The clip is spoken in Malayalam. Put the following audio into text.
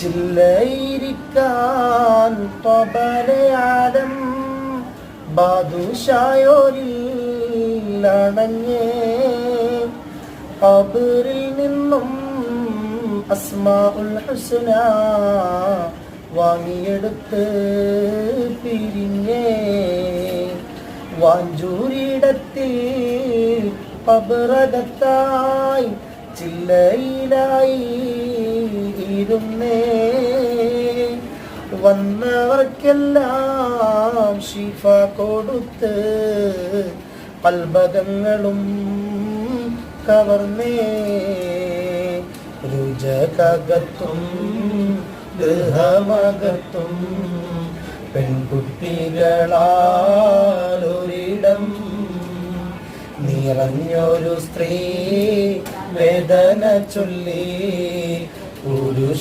ചില്ലയിരിക്കാൻ തൊബലയാലം ബാദുഷായോരിൽ അണഞ്ഞേ. ഖബറിൽ നിന്നും അസ്മാഉൽ ഹുസ്ന വാങ്ങിയെടുത്ത് പിരിഞ്ഞേ. വാഞ്ചൂരിടത്തിൽ പബറകത്തായി ചില്ലയിലായി ഇരുന്നേ വന്നവർക്കെല്ലാം ഷിഫ കൊടുത്ത് പൽഭകങ്ങളും കവർന്നേ. രുചകത്തും ഗൃഹമകത്തും പെൺകുട്ടികളാലൊരിടം നിറഞ്ഞൊരു സ്ത്രീ വേദന ചൊല്ലി Lucia.